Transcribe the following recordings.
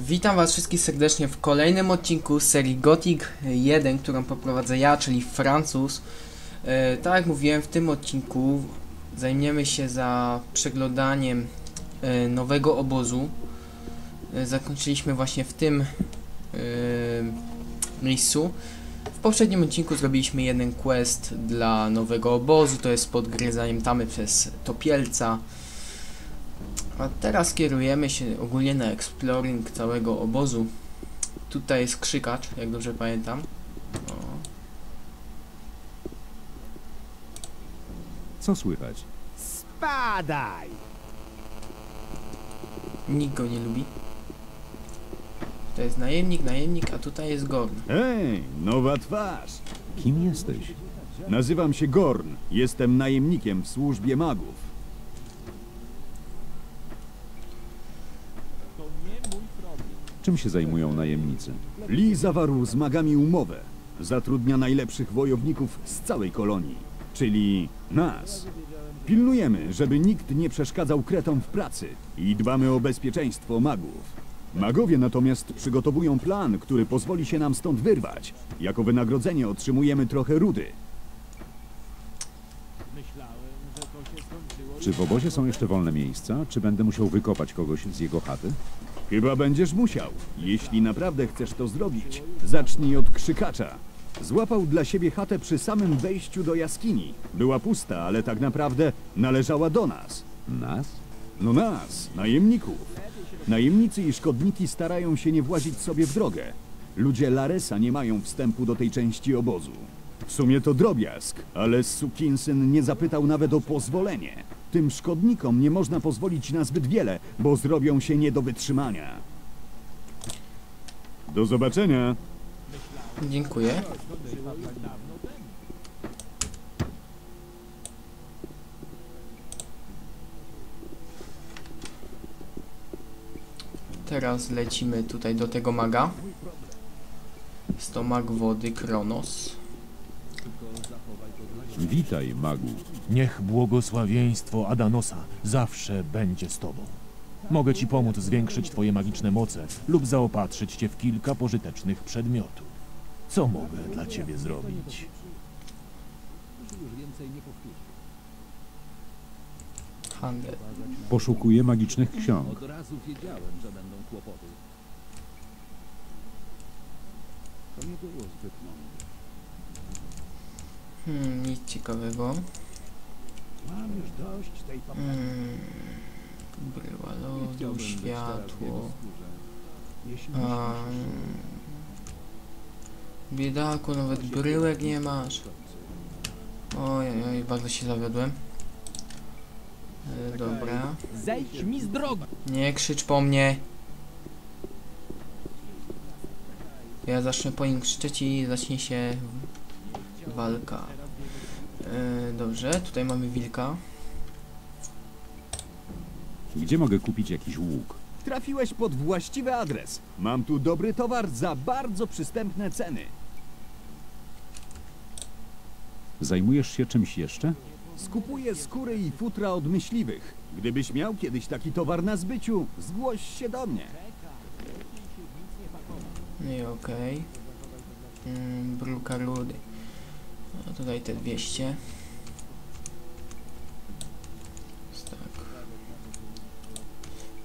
Witam Was wszystkich serdecznie w kolejnym odcinku serii Gothic 1, którą poprowadzę ja, czyli Francuz. E, tak jak mówiłem, w tym odcinku zajmiemy się za przeglądaniem e, nowego obozu. E, zakończyliśmy właśnie w tym miejscu. W poprzednim odcinku zrobiliśmy jeden quest dla nowego obozu, to jest podgryzaniem tamy przez topielca. A teraz kierujemy się ogólnie na exploring całego obozu. Tutaj jest krzykacz, jak dobrze pamiętam. O. Co słychać? Spadaj! Nikt go nie lubi. To jest najemnik, najemnik, a tutaj jest Gorn. Hej, nowa twarz. Kim jesteś? Nazywam się Gorn. Jestem najemnikiem w służbie magów. Czym się zajmują najemnicy? Lee zawarł z magami umowę. Zatrudnia najlepszych wojowników z całej kolonii, czyli nas. Pilnujemy, żeby nikt nie przeszkadzał kretom w pracy i dbamy o bezpieczeństwo magów. Magowie natomiast przygotowują plan, który pozwoli się nam stąd wyrwać. Jako wynagrodzenie otrzymujemy trochę rudy. Czy w obozie są jeszcze wolne miejsca? Czy będę musiał wykopać kogoś z jego chaty? Chyba będziesz musiał. Jeśli naprawdę chcesz to zrobić, zacznij od krzykacza. Złapał dla siebie chatę przy samym wejściu do jaskini. Była pusta, ale tak naprawdę należała do nas. Nas? No nas, najemników. Najemnicy i szkodniki starają się nie włazić sobie w drogę. Ludzie Laresa nie mają wstępu do tej części obozu. W sumie to drobiazg, ale Sukinsyn nie zapytał nawet o pozwolenie. Tym szkodnikom nie można pozwolić na zbyt wiele, bo zrobią się nie do wytrzymania. Do zobaczenia. Dziękuję. Teraz lecimy tutaj do tego maga. Jest to mag wody Kronos. Witaj, magu. Niech błogosławieństwo Adanosa zawsze będzie z tobą. Mogę ci pomóc zwiększyć twoje magiczne moce lub zaopatrzyć cię w kilka pożytecznych przedmiotów. Co mogę dla ciebie zrobić? Handel. Poszukuję magicznych ksiąg. Hmm, nic ciekawego. Hmm, bryła lodu, światło. A, biedaku, nawet bryłek nie masz. Oj, oj, oj, bardzo się zawiodłem. E, dobra. Zejdź mi z drogi! Nie krzycz po mnie. Ja zacznę po nim krzyczeć i zacznie się walka. E, dobrze, tutaj mamy wilka. Gdzie mogę kupić jakiś łuk? Trafiłeś pod właściwy adres. Mam tu dobry towar za bardzo przystępne ceny. Zajmujesz się czymś jeszcze? Skupuję skóry i futra od myśliwych. Gdybyś miał kiedyś taki towar na zbyciu, zgłoś się do mnie. No i okej. Mm, bruka rudy. No tutaj te 200. Jest tak.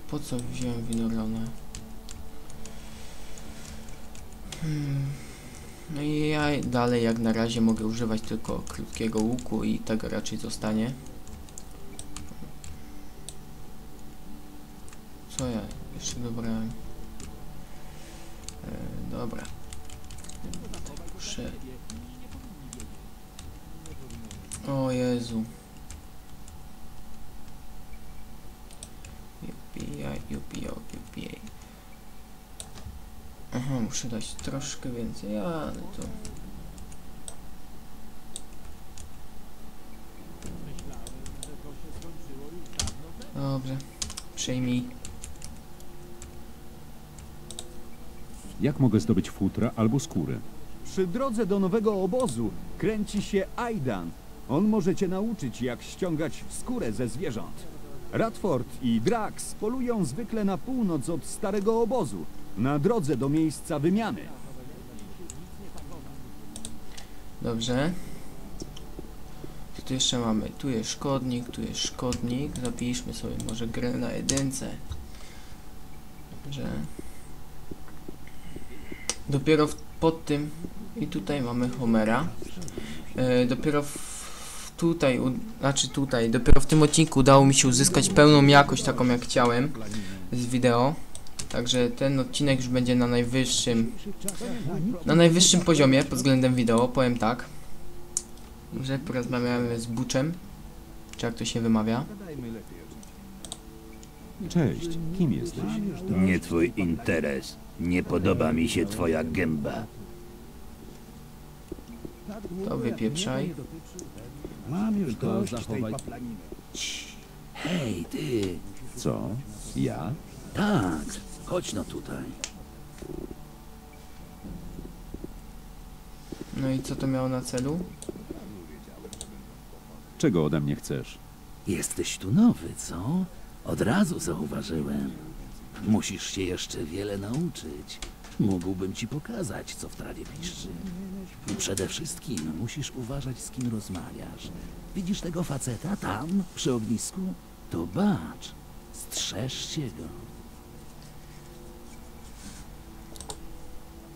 Po co wziąłem winoronę? Hmm. No i ja dalej jak na razie mogę używać tylko krótkiego łuku i tego raczej zostanie. Co ja jeszcze dobrałem? E, dobra. Muszę... O Jezu. Jupija, jupija, jupija. Aha, muszę dać troszkę więcej, ale to... Dobrze. Przejmij. Jak mogę zdobyć futra albo skóry? Przy drodze do nowego obozu kręci się Aidan. On może cię nauczyć, jak ściągać skórę ze zwierząt. Radford i Drax polują zwykle na północ od starego obozu, na drodze do miejsca wymiany. Dobrze. Co tu jeszcze mamy? Tu jest szkodnik, tu jest szkodnik. Zapiszmy sobie może grę na jedynce. Że dopiero pod tym i tutaj mamy Homera. E, dopiero w tutaj, u, znaczy tutaj, dopiero w tym odcinku udało mi się uzyskać pełną jakość taką jak chciałem z wideo. Także ten odcinek już będzie na najwyższym na najwyższym poziomie pod względem wideo, powiem tak. Że porozmawiamy z Buczem, czy jak to się wymawia. Cześć, kim jesteś? Nie twój interes. Nie podoba mi się twoja gęba. To wypieprzaj. Mam już dość tej paplaniny. Hej, ty! Co? Ja? Tak, chodź no tutaj. No i co to miało na celu? Czego ode mnie chcesz? Jesteś tu nowy, co? Od razu zauważyłem. Musisz się jeszcze wiele nauczyć. Mógłbym ci pokazać, co w trawie piszczy. I przede wszystkim musisz uważać, z kim rozmawiasz. Widzisz tego faceta tam, przy ognisku? To bacz. Strzeżcie go.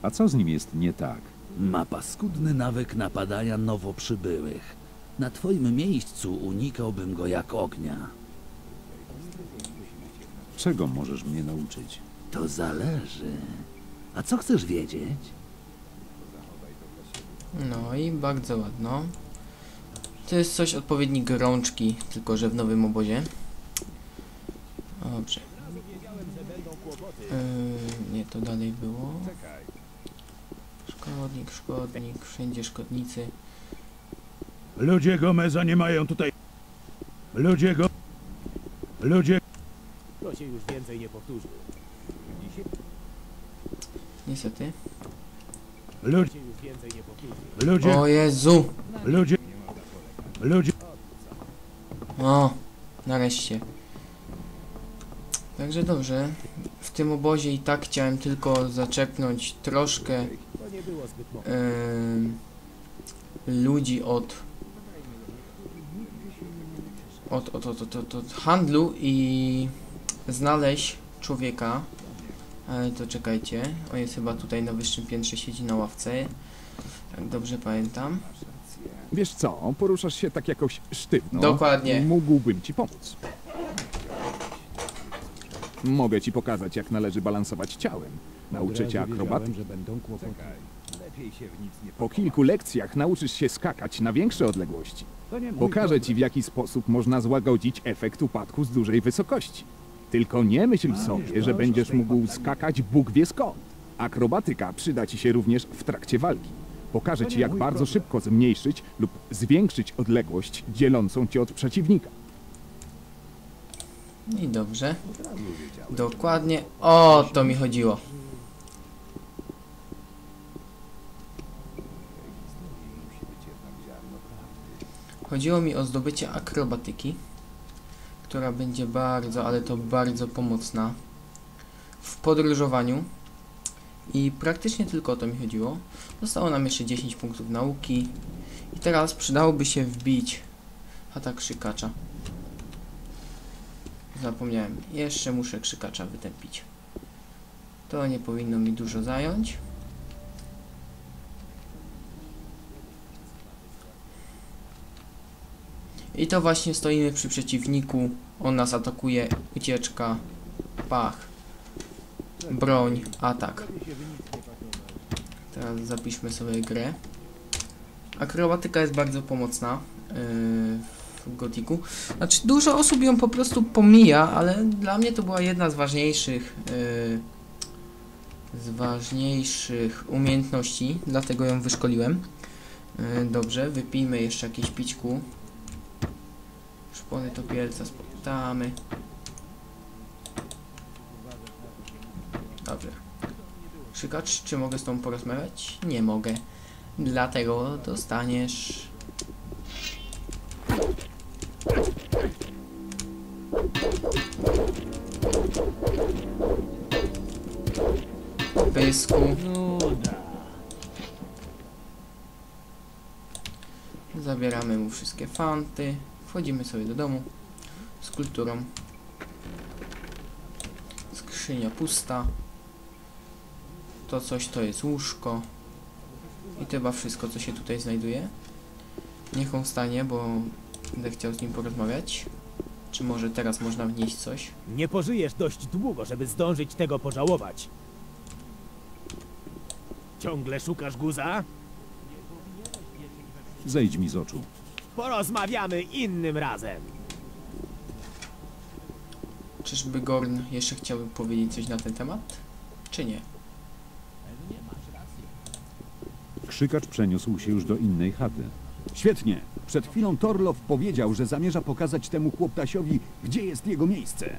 A co z nim jest nie tak? Ma paskudny nawyk napadania nowo przybyłych. Na twoim miejscu unikałbym go jak ognia. Czego możesz mnie nauczyć? To zależy. A co chcesz wiedzieć? No i bardzo ładno. To jest coś odpowiednik rączki, tylko że w nowym obozie. Dobrze. Yy, nie, to dalej było. Szkodnik, szkodnik, wszędzie szkodnicy. Ludzie Gomeza nie mają tutaj. Ludzie go. Ludzie. To się już więcej nie powtórzy. Niestety. Ludzie. Już więcej nie. Ludzie. O Jezu! Ludzie. Ludzie. O, nareszcie. Także dobrze. W tym obozie i tak chciałem tylko zaczepnąć troszkę ludzi od, od, od, od, od, od handlu i znaleźć człowieka. Ale to czekajcie. On jest chyba tutaj na wyższym piętrze, siedzi na ławce. Tak dobrze pamiętam. Wiesz co, poruszasz się tak jakoś sztywno. Dokładnie. Mógłbym ci pomóc. Mogę ci pokazać, jak należy balansować ciałem. Nauczę cię akrobaty. że będą kłopoty. Po kilku lekcjach nauczysz się skakać na większe odległości. Pokażę ci, w jaki sposób można złagodzić efekt upadku z dużej wysokości. Tylko nie myśl sobie, że będziesz mógł skakać Bóg wie skąd. Akrobatyka przyda ci się również w trakcie walki. Pokażę ci, jak bardzo szybko zmniejszyć lub zwiększyć odległość dzielącą cię od przeciwnika. I dobrze. Dokładnie o to mi chodziło. Chodziło mi o zdobycie akrobatyki, która będzie bardzo, ale to bardzo pomocna w podróżowaniu. I praktycznie tylko o to mi chodziło. Zostało nam jeszcze 10 punktów nauki. I teraz przydałoby się wbić hata krzykacza. Zapomniałem. Jeszcze muszę krzykacza wytępić. To nie powinno mi dużo zająć. I to właśnie stoimy przy przeciwniku. On nas atakuje. Ucieczka. Pach. Broń. Atak. Teraz zapiszmy sobie grę. Akrobatyka jest bardzo pomocna yy, w Gotiku. Znaczy, dużo osób ją po prostu pomija, ale dla mnie to była jedna z ważniejszych yy, z ważniejszych umiejętności, dlatego ją wyszkoliłem. Yy, dobrze, wypijmy jeszcze jakieś pićku. Szpony topielca spotkamy. Dobrze. Krzykacz, czy mogę z tą porozmawiać? Nie mogę. Dlatego dostaniesz pysku. Zabieramy mu wszystkie fanty. Wchodzimy sobie do domu kulturą. Skrzynia pusta. To coś to jest łóżko. I to chyba wszystko, co się tutaj znajduje. Niech on wstanie, bo będę chciał z nim porozmawiać. Czy może teraz można wnieść coś? Nie pożyjesz dość długo, żeby zdążyć tego pożałować. Ciągle szukasz guza? Zejdź mi z oczu. Porozmawiamy innym razem. Czyżby Gorn jeszcze chciałby powiedzieć coś na ten temat? Czy nie? Krzykacz przeniósł się już do innej chaty. Świetnie. Przed chwilą Torlow powiedział, że zamierza pokazać temu chłoptasiowi, gdzie jest jego miejsce.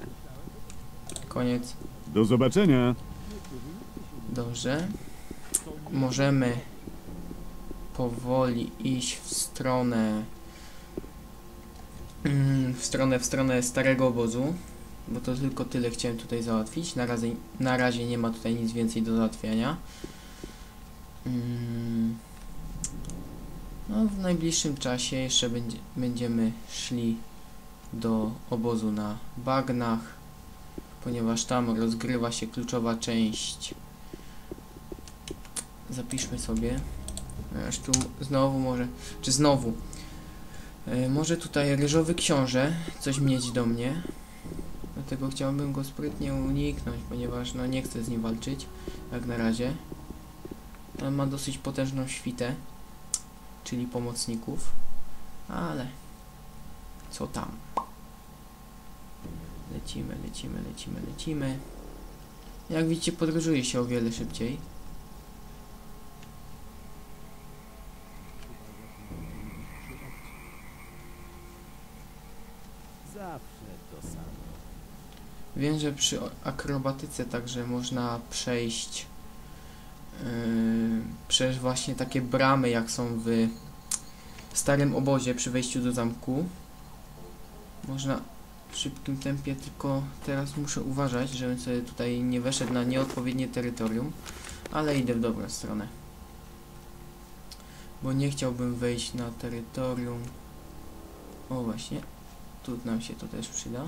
Koniec. Do zobaczenia. Dobrze. Możemy powoli iść w stronę mm, w stronę, w stronę starego obozu, bo to tylko tyle chciałem tutaj załatwić. Na razie, na razie nie ma tutaj nic więcej do załatwiania. Mm, No, w najbliższym czasie jeszcze będzie, będziemy szli do obozu na bagnach, ponieważ tam rozgrywa się kluczowa część zapiszmy sobie. Aż tu znowu może, czy znowu. E, może tutaj ryżowy książę coś mieć do mnie. Dlatego chciałbym go sprytnie uniknąć, ponieważ no nie chcę z nim walczyć, jak na razie. On ma dosyć potężną świtę, czyli pomocników, ale co tam. Lecimy, lecimy, lecimy, lecimy. Jak widzicie, podróżuje się o wiele szybciej. Zawsze to samo. Wiem, że przy akrobatyce także można przejść yy, przez właśnie takie bramy, jak są w starym obozie przy wejściu do zamku. Można w szybkim tempie, tylko teraz muszę uważać, żebym sobie tutaj nie weszedł na nieodpowiednie terytorium, ale idę w dobrą stronę. Bo nie chciałbym wejść na terytorium. O właśnie, tu nam się to też przyda.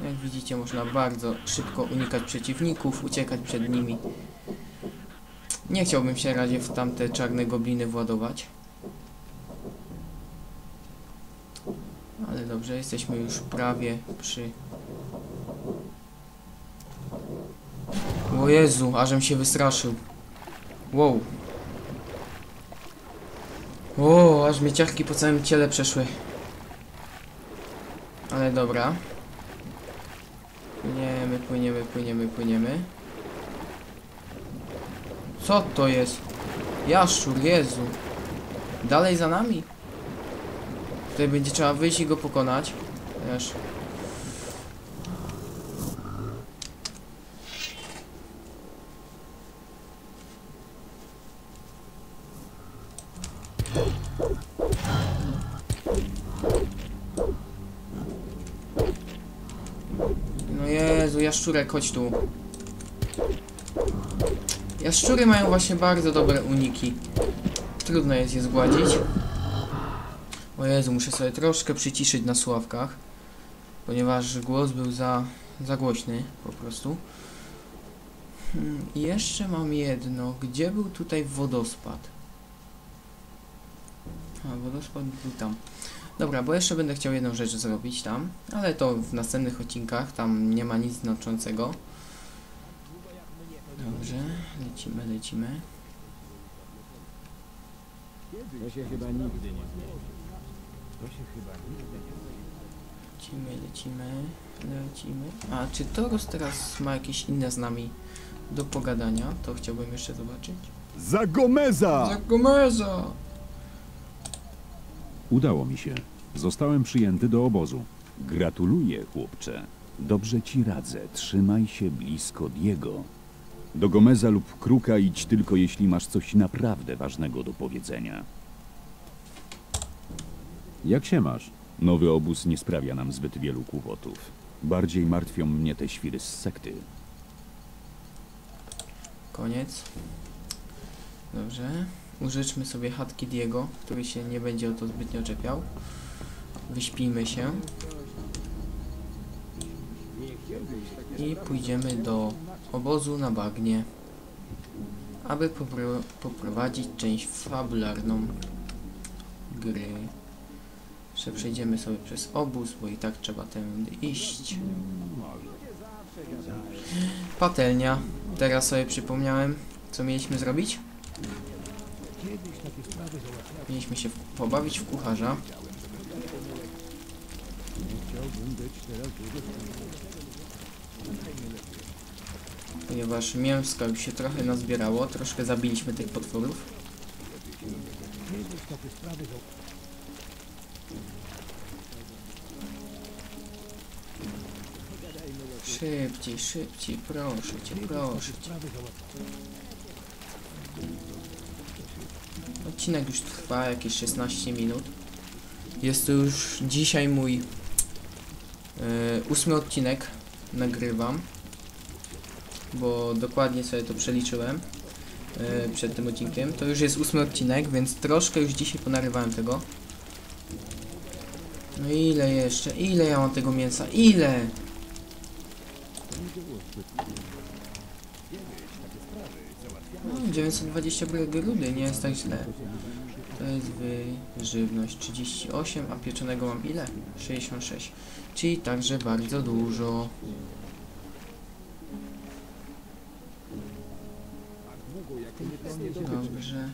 Jak widzicie, można bardzo szybko unikać przeciwników, uciekać przed nimi. Nie chciałbym się razie w tamte czarne gobliny władować. Ale dobrze, jesteśmy już prawie przy... O Jezu, ażem się wystraszył. Wow. O, aż mnie ciarki po całym ciele przeszły. Ale dobra. Płyniemy, płyniemy, płyniemy, płyniemy. Co to jest? Jaszczur, Jezu. Dalej za nami? Tutaj będzie trzeba wyjść i go pokonać. Też. Jaszczurek, chodź tu. Jaszczury mają właśnie bardzo dobre uniki. Trudno jest je zgładzić. O Jezu, muszę sobie troszkę przyciszyć na słuchawkach. Ponieważ głos był za, za głośny, po prostu. Hmm, I jeszcze mam jedno. Gdzie był tutaj wodospad? A, wodospad był tam. Dobra, bo jeszcze będę chciał jedną rzecz zrobić tam, ale to w następnych odcinkach, tam nie ma nic znaczącego. Dobrze, lecimy, lecimy. To się chyba nigdy nie zmieni. To się chyba nigdy nie Lecimy, lecimy, lecimy. A, czy Toros teraz ma jakieś inne z nami do pogadania? To chciałbym jeszcze zobaczyć. Za Gomeza! Za Gomeza! Udało mi się. Zostałem przyjęty do obozu. Gratuluję, chłopcze. Dobrze ci radzę. Trzymaj się blisko Diego. Do Gomeza lub Kruka idź tylko jeśli masz coś naprawdę ważnego do powiedzenia. Jak się masz? Nowy obóz nie sprawia nam zbyt wielu kłopotów. Bardziej martwią mnie te świry z sekty. Koniec. Dobrze. Użyczmy sobie chatki Diego, który się nie będzie o to zbytnio czepiał. Wyśpijmy się. I pójdziemy do obozu na bagnie, aby popro poprowadzić część fabularną gry. Jeszcze przejdziemy sobie przez obóz, bo i tak trzeba tędy iść. Patelnia. Teraz sobie przypomniałem, co mieliśmy zrobić. Mieliśmy się pobawić w kucharza. Ponieważ mięska już się trochę nazbierało, troszkę zabiliśmy tych potworów. Szybciej, szybciej, proszę cię, proszę cię. Odcinek już trwa jakieś 16 minut. Jest to już dzisiaj mój e, ósmy odcinek nagrywam, bo dokładnie sobie to przeliczyłem e, przed tym odcinkiem. To już jest ósmy odcinek, więc troszkę już dzisiaj ponarywałem tego. No ile jeszcze? Ile ja mam tego mięsa? Ile? No, 920 brody rudy, nie jest tak źle. To jest żywność 38, a pieczonego mam ile? 66. Czyli także bardzo dużo. Dobrze.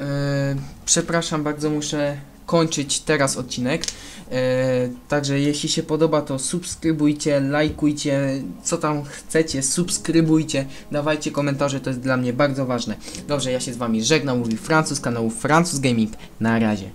E, przepraszam bardzo, muszę kończyć teraz odcinek. E, także jeśli się podoba, to subskrybujcie, lajkujcie, co tam chcecie, subskrybujcie, dawajcie komentarze, to jest dla mnie bardzo ważne. Dobrze, ja się z wami żegnam, mówi Francuz, kanału Francuz Gaming. Na razie.